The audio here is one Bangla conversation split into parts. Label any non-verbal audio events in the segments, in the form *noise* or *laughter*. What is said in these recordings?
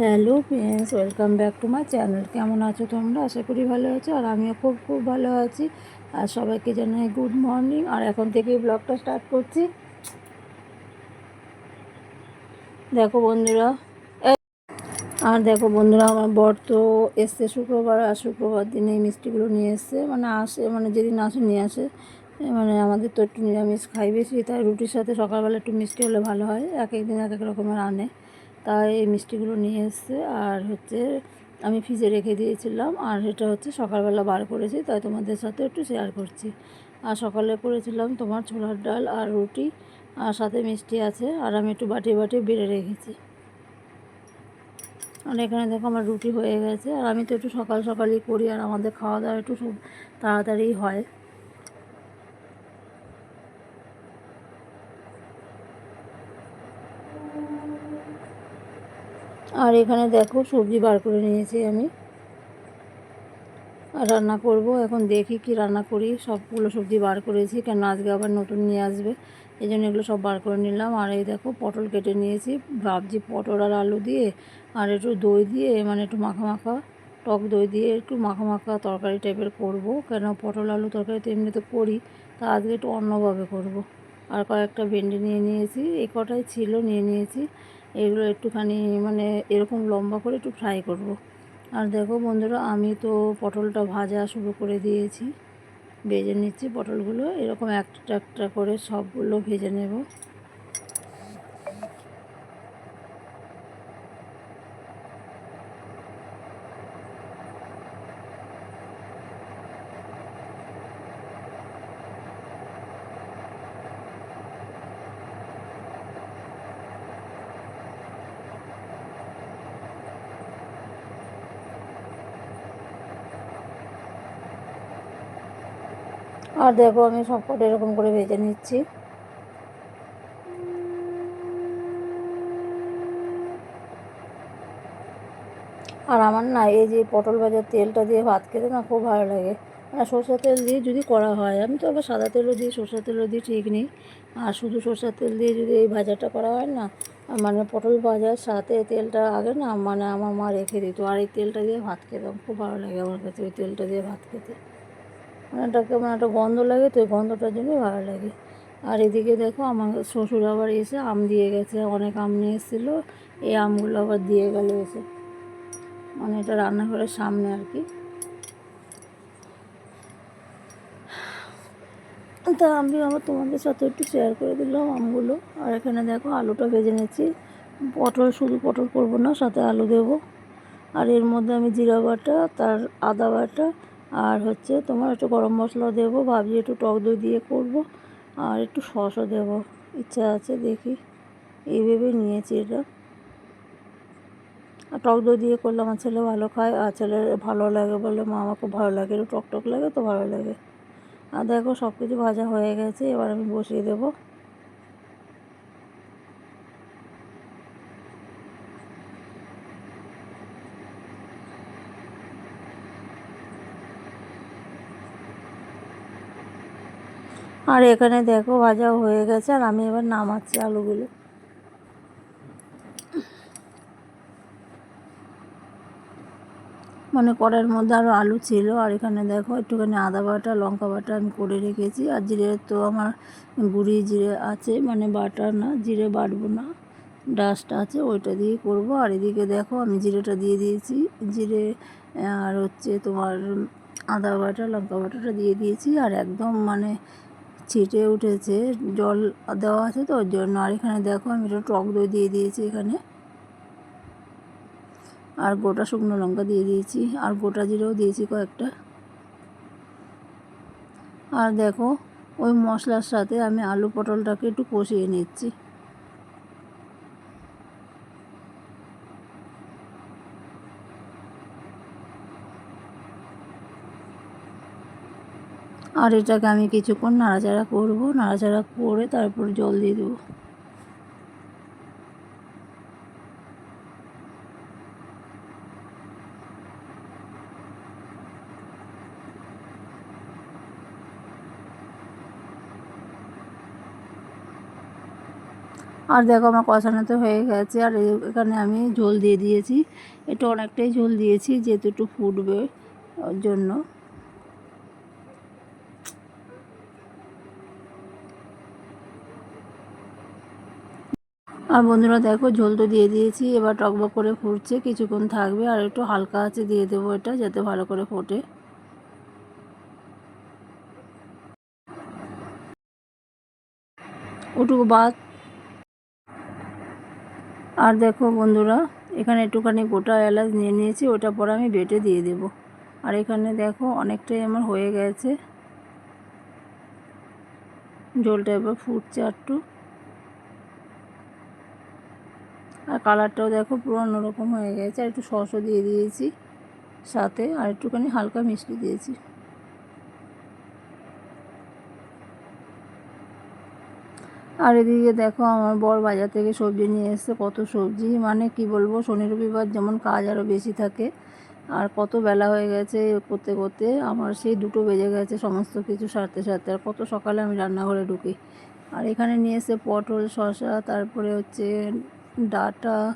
Hello friends, welcome back to my channel. কেমন আছো তোমরা? আশা করি ভালো আছো, আর আমিও খুব খুব ভালো আছি। আর সবাইকে জানাই গুড মর্নিং আর এখন থেকেই ব্লগটা স্টার্ট করছি। দেখো বন্ধুরা আর দেখো বন্ধুরা, আমার বর তো এসছে শুক্রবার, আর শুক্রবার দিনে এই মিষ্টিগুলো নিয়ে এসছে। মানে আসে মানে যেদিন আসে নিয়ে আসে। মানে আমাদের তো একটু নিরামিষ খাই বেশি, তাই রুটির সাথে সকালবেলা একটু মিষ্টি হলে ভালো হয়। এক এক দিন এক এক রকমের আনে। তাই এই মিষ্টিগুলো নিয়ে এসছে। আর হচ্ছে আমি ফ্রিজে রেখে দিয়েছিলাম। আর এটা হচ্ছে সকালবেলা বার করেছি, তাই তোমাদের সাথে একটু শেয়ার করছি। আর সকালে করেছিলাম তোমার ছোলার ডাল আর রুটি, আর সাথে মিষ্টি আছে। আর আমি একটু বাটি বাটি বেড়ে রেখেছি। আর এখানে দেখো আমার রুটি হয়ে গেছে। আর আমি তো একটু সকাল সকালই করি, আর আমাদের খাওয়া দাওয়া একটু তাড়াতাড়ি হয়। আর এখানে দেখো সবজি বার করে নিয়েছি আমি। আর রান্না করব। এখন দেখি কি রান্না করি। সবগুলো সবজি বার করেছি। কেন আজকে আবার নতুন নিয়ে আসবে। এই জন্য এগুলো সব বার করে নিলাম। আর এই দেখো পটল কেটে নিয়েছি। ভাবছি পটল আর আলু দিয়ে আর একটু দই দিয়ে মানে একটু মাখা মাখা টক দই দিয়ে একটু মাখা মাখা তরকারি টাইপের করব। কেন পটল আলু তরকারি তো এমনিতে করি। তা আজকে একটু অন্যভাবে করব। আর কয়েকটা ভেন্ডি নিয়ে নিয়েছি। এই কটাই ছিল, নিয়ে নিয়েছি। এগুলো একটুখানি মানে এরকম লম্বা করে একটু ফ্রাই করব। আর দেখো বন্ধুরা, আমি তো পটলটা ভাজা শুরু করে দিয়েছি ভেজে নিচ্ছি পটলগুলো, এরকম একটা একটা করে সবগুলো ভেজে নেব আর দেখো আমি সব কটা এরকম করে ভেজে নিচ্ছি। আর আমার না এই যে পটল ভাজার তেলটা দিয়ে ভাত খেতে না খুব ভালো লাগে। মানে সরষের তেল দিয়ে যদি করা হয়, আমি তো আবার সাদা তেলও দিই, সরষের তেলও দিই, ঠিক নেই। আর শুধু সরষের তেল দিয়ে যদি এই ভাজাটা করা হয় না মানে পটল ভাজার সাথে তেলটা আগে না মানে আমার মা রেখে দিত। আর এই তেলটা দিয়ে ভাত খেতাম, খুব ভালো লাগে আমার কাছে, ওই তেলটা দিয়ে ভাত খেতে। একটা কেমন একটা গন্ধ লাগে, তো ওই গন্ধটার জন্যই ভালো লাগে। আর এদিকে দেখো আমার শ্বশুর আবার এসে আম দিয়ে গেছে, অনেক আম নিয়ে এসেছিল, এই আমগুলো আবার দিয়ে গেল এসে। মানে এটা রান্নাঘরের সামনে আর কি। তা আমি আবার তোমাদের সাথে একটু শেয়ার করে দিলাম আমগুলো। আর এখানে দেখো আলুটা ভেজে নিচ্ছি। পটল শুধু পটল করব না, সাথে আলু দেবো। আর এর মধ্যে আমি জিরা বাটা, তার আদা বাটা আর হচ্ছে তোমার একটু গরম মশলা দেবো, ভাবছি একটু টক দই দিয়ে করব, আর একটু সসও দেবো, ইচ্ছা আছে দেখি। এইভাবে নিয়েছি এটা। আর টক দই দিয়ে করলে আমার ছেলে ভালো খায়, আর ছেলে ভালো লাগে বলে মা আমার খুব ভালো লাগে, একটু টক টক লাগে তো ভালো লাগে। আর দেখো সব কিছু ভাজা হয়ে গেছে, এবার আমি বসিয়ে দেবো। আর এখানে দেখো ভাজা হয়ে গেছে, আর আমি এবার নামাচ্ছি আলুগুলো। মানে কড়াইয়ের মধ্যে আরও আলু ছিল, আর এখানে দেখো একটুখানি আদা বাটা, লঙ্কা বাটা আমি করে রেখেছি, আর জিরে তো আমার গুঁড়ি জিরে আছে মানে বাটা না, জিরে বাটবো না, ডাস্ট আছে, ওইটা দিয়ে করব। আর এদিকে দেখো আমি জিরেটা দিয়ে দিয়েছি, জিরে, আর হচ্ছে তোমার আদা বাটা, লঙ্কা বাটাটা দিয়ে দিয়েছি, আর একদম মানে ছিটে উঠেছে, জল দেওয়া আছে তো ওর জন্য। আর এখানে দেখো, আমি একটু টক দই দিয়ে দিয়েছি এখানে। আর গোটা শুকনো লঙ্কা দিয়ে দিয়েছি, আর গোটা জিরেও দিয়েছি কয়েকটা। আর দেখো, ওই মশলার সাথে আমি আলু পটলটাকে একটু কষিয়ে নিচ্ছি। আর এটাকে আমি কিছুক্ষণ নাড়াচাড়া করব, নাড়াচাড়া করে তারপর জল দিয়ে দেবো। আর দেখো আমার কষানোতে হয়ে গেছে, আর এখানে আমি ঝোল দিয়ে দিয়েছি। এটা অনেকটাই ঝোল দিয়েছি, যেহেতু একটু ফুটবে, ওর জন্য। আর বন্ধুরা দেখো, ঝোল তো দিয়ে দিয়েছি, এবার টকবক করে ফুটছে, কিছুক্ষণ থাকবে, আর একটু হালকা আছে দিয়ে দেবো এটা, যাতে ভালো করে ফোটে। ওটুকু বাদ। আর দেখো বন্ধুরা, এখানে একটুখানি গোটা এলাচ নিয়ে নিয়েছি, ওটা পরে আমি বেটে দিয়ে দেব। আর এখানে দেখো, অনেকটাই আমার হয়ে গেছে। ঝোলটা এবার ফুটছে একটু। আর কালারটাও দেখো পুরো অন্যরকম হয়ে গেছে। আর একটু সসও দিয়ে দিয়েছি সাথে, আর একটুখানি হালকা মিষ্টি দিয়েছি। আর এদিকে দেখো আমার বর বাজার থেকে সবজি নিয়ে এসছে, কত সবজি। মানে কি বলব, শনি রবিবার যেমন কাজ আরও বেশি থাকে। আর কত বেলা হয়ে গেছে করতে করতে, আমার সেই দুটো বেজে গেছে সমস্ত কিছু সারতে সারতে। আর কত সকালে আমি রান্নাঘরে ঢুকি। আর এখানে নিয়ে এসে পটল, শসা, তারপরে হচ্ছে ডাটা,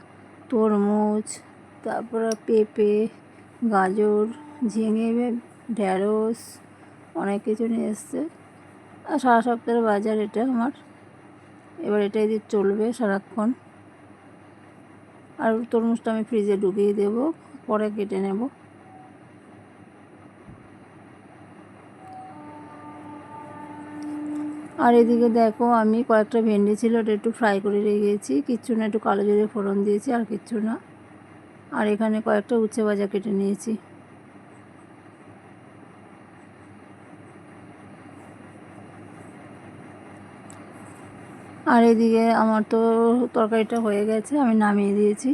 তরমুজ, তারপরে পেঁপে, গাজর, ঝিঙে ঢ্যাঁড়স অনেক কিছু নিয়ে এসছে। আর সারা সপ্তাহের বাজার এটা আমার। এবার এটাই দিয়ে চলবে সারাক্ষণ। আর তরমুজটা আমি ফ্রিজে ঢুকিয়ে দেব, পরে কেটে নেব। আর এদিকে দেখো, আমি কয়েকটা ভেন্ডি ছিল, ওটা একটু ফ্রাই করে রেখেছি। কিচ্ছু না, একটু কালো জিরে ফোড়ন দিয়েছি, আর কিচ্ছু না। আর এখানে কয়েকটা উচ্ছে ভাজা কেটে নিয়েছি। আর এদিকে আমার তো তরকারিটা হয়ে গেছে, আমি নামিয়ে দিয়েছি।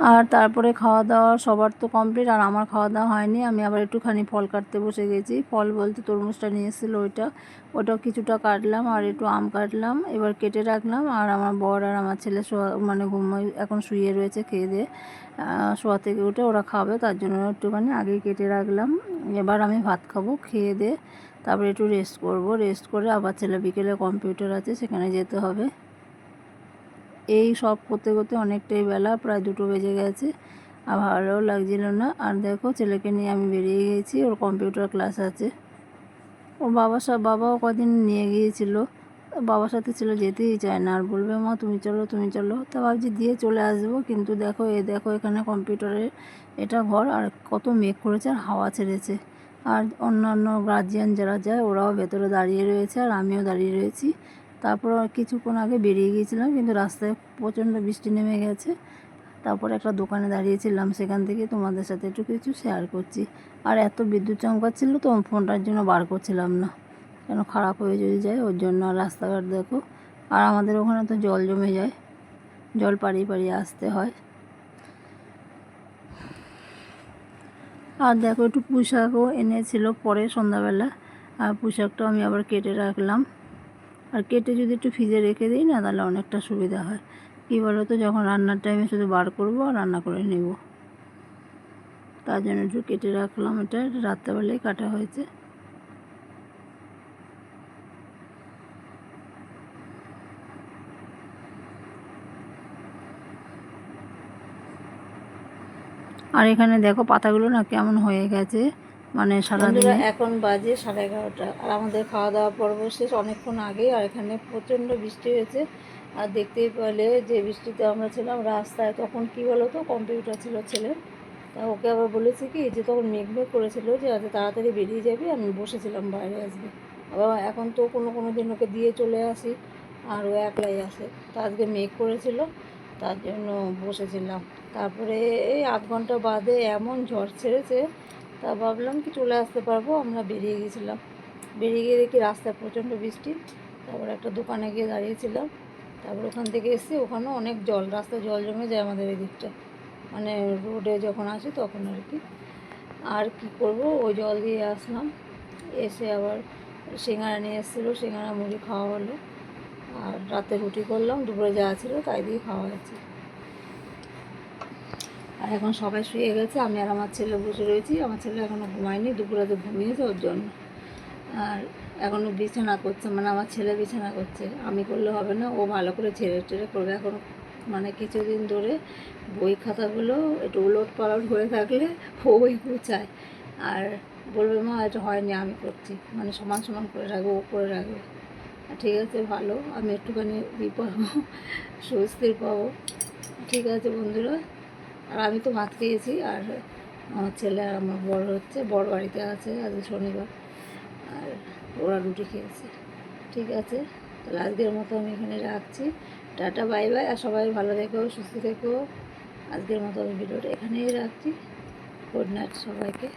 আর তারপরে খাওয়া দাওয়া সবার তো কমপ্লিট আর আমার খাওয়া দাওয়া হয়নি। আমি আবার একটুখানি ফল কাটতে বসে গেছি। ফল বলতে তরমুজটা নিয়ে এসেছিল ওইটা। ওটাও কিছুটা কাটলাম আর একটু আম কাটলাম, এবার কেটে রাখলাম। আর আমার বর আর আমার ছেলে শোয়া মানে ঘুমোই এখন শুয়ে রয়েছে খেয়ে দিয়ে। শোয়া থেকে উঠে ওরা খাবে, তার জন্য একটুখানি আগেই কেটে রাখলাম। এবার আমি ভাত খাব, খেয়ে দিয়ে তারপরে একটু রেস্ট করব। রেস্ট করে আবার ছেলে বিকেলে কম্পিউটার আছে, সেখানে যেতে হবে। এই সব করতে করতে অনেকটাই বেলা, প্রায় দুটো বেজে গেছে। আর ভালোও লাগছিল না। আর দেখো, ছেলেকে নিয়ে আমি বেরিয়ে গেছি। ওর কম্পিউটার ক্লাস আছে। ওর বাবার সব বাবাও কদিন নিয়ে গিয়েছিল। বাবার সাথে ছিল যেতেই চায় না। আর বলবে, মা, তুমি চলো তুমি চলো। তা ভাবছি দিয়ে চলে আসব। কিন্তু দেখো, এ দেখো, এখানে কম্পিউটারে এটা ঘর। আর কত মেঘ করেছে আর হাওয়া ছেড়েছে। আর অন্যান্য গার্জিয়ান যারা যায়, ওরাও ভেতরে দাঁড়িয়ে রয়েছে। আর আমিও দাঁড়িয়ে রয়েছি। তারপর কিছুক্ষণ আগে বেরিয়ে গিয়েছিলাম, কিন্তু রাস্তায় প্রচণ্ড বৃষ্টি নেমে গেছে। তারপর একটা দোকানে দাঁড়িয়েছিলাম, সেখান থেকে তোমাদের সাথে একটু কিছু শেয়ার করছি। আর এত বিদ্যুৎ চমকাচ্ছিল তো ফোনটার জন্য বার করছিলাম না। কেন খারাপ হয়ে যদি যায়, ওর জন্য রাস্তাঘাট দেখো। আর আমাদের ওখানে তো জল জমে যায়, জল পাড়িয়ে পাড়িয়ে আসতে হয়। আর দেখো একটু পোশাকও এনেছিল পরে সন্ধ্যাবেলা, আর পুঁশাকটাও আমি আবার কেটে রাখলাম। আর কেটে যদি একটু ফ্রিজে রেখে দিই না, তাহলে অনেকটা সুবিধা হয়। কী বলো তো যখন রান্নার টাইমে শুধু বার করব আর রান্না করে নেব। তার জন্য একটু কেটে রাখলাম এটা রাত্রেবেলায় কাটা হয়েছে। আর এখানে দেখো পাতাগুলো না কেমন হয়ে গেছে। মানে সারাদিন এখন বাজে সাড়ে এগারোটা। আর আমাদের খাওয়া দাওয়া পর্ব শেষ অনেকক্ষণ আগে আর এখানে প্রচণ্ড বৃষ্টি হয়েছে। আর দেখতেই পেলে যে বৃষ্টিতে আমরা ছিলাম রাস্তায় তখন কি বলো তো কম্পিউটার ছিল ছেলে তা ওকে আবার বলেছি কি যে তখন মেঘ মেঘ করেছিল যে আজ তাড়াতাড়ি বেরিয়ে যাবে আমি বসেছিলাম বাইরে আসবে আবার এখন তো কোনো কোনো দিন ওকে দিয়ে চলে আসি আর ও একলাই আসে। তা আজকে মেঘ করেছিল তার জন্য বসেছিলাম। তারপরে এই আধ ঘণ্টা বাদে এমন ঝড় ছেড়েছে তা ভাবলাম কি চলে আসতে পারব, আমরা বেরিয়ে গেছিলাম। বেরিয়ে গিয়ে দেখি রাস্তায় প্রচণ্ড বৃষ্টি, তারপর একটা দোকানে গিয়ে দাঁড়িয়েছিলাম। তারপর ওখান থেকে এসে ওখানেও অনেক জল, রাস্তায় জল জমে যায় আমাদের এই দিকটা মানে রোডে যখন আসি তখন আর কি। আর কি করব? ওই জল দিয়ে আসলাম। এসে আবার সিঙ্গারা নিয়ে এসেছিল, সিঙ্গারা মুড়ি খাওয়া হলো আর রাতে রুটি করলাম, দুপুরে যা ছিল তাই দিয়ে খাওয়া হয়েছে। আর এখন সবাই শুয়ে গেছে, আমি আর আমার ছেলে বসে রয়েছি। আমার ছেলে এখনও ঘুমায়নি, দুপুরে তো ঘুমিয়েছে ওর জন্য। আর এখনও বিছানা করছে মানে আমার ছেলে বিছানা করছে। আমি করলে হবে না, ও ভালো করে ছেড়ে টেড়ে করবে। এখন মানে কিছুদিন ধরে বই খাতাগুলো একটু উলট পালট হয়ে থাকলে ওই গুছায়। আর বলবে, মা, এটা হয়নি, আমি করছি। মানে সমান সমান করে রাখব, ও করে রাখবে। ঠিক আছে, ভালো, আমি একটুখানি পাবো *laughs* স্বস্তির পাবো। ঠিক আছে বন্ধুরা। আর আমি তো ভাত খেয়েছি, আর আমার ছেলে আর আমার বড় হচ্ছে বড় বাড়িতে আছে আজ শনিবার, আর ওরা রুটি খেয়েছে। ঠিক আছে, তাহলে আজকের মতো আমি এখানে রাখছি। টাটা, বাই বাই, আর সবাই ভালো থেকো, সুস্থ থেকো। আজকের মতো আমি ভিডিওটা এখানেই রাখছি। গুড নাইট সবাইকে।